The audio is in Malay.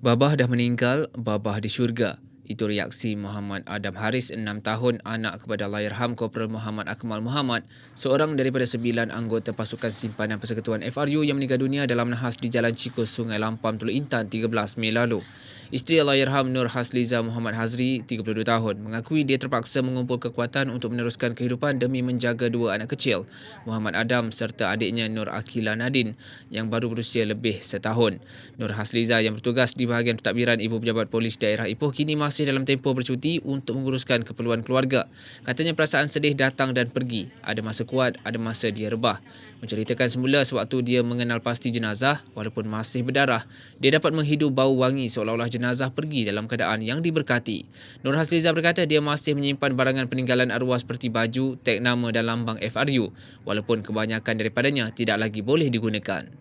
Babah dah meninggal, babah di syurga. Itu reaksi Muhammad Adam Haris, 6 tahun, anak kepada Allahyarham Korporal Muhammad Akmal Muhammad, seorang daripada sembilan anggota pasukan simpanan persekutuan FRU yang meninggal dunia dalam nahas di Jalan Cikus, Sungai Lampam, Teluk Intan 13 Mei lalu. Isteri Allahyarham Nur Hasliza Muhammad Hazri, 32 tahun, mengakui dia terpaksa mengumpul kekuatan untuk meneruskan kehidupan demi menjaga dua anak kecil, Muhammad Adam serta adiknya Nur Akila Nadin yang baru berusia lebih setahun. Nur Hasliza yang bertugas di bahagian pentadbiran Ibu Pejabat Polis Daerah Ipoh kini masih dalam tempoh bercuti untuk menguruskan keperluan keluarga. Katanya perasaan sedih datang dan pergi. Ada masa kuat, ada masa dia rebah. Menceritakan semula sewaktu dia mengenal pasti jenazah, walaupun masih berdarah, dia dapat menghidu bau wangi seolah-olah jenazah pergi dalam keadaan yang diberkati. Nur Hasliza berkata dia masih menyimpan barangan peninggalan arwah seperti baju, tag nama dan lambang FRU, walaupun kebanyakan daripadanya tidak lagi boleh digunakan.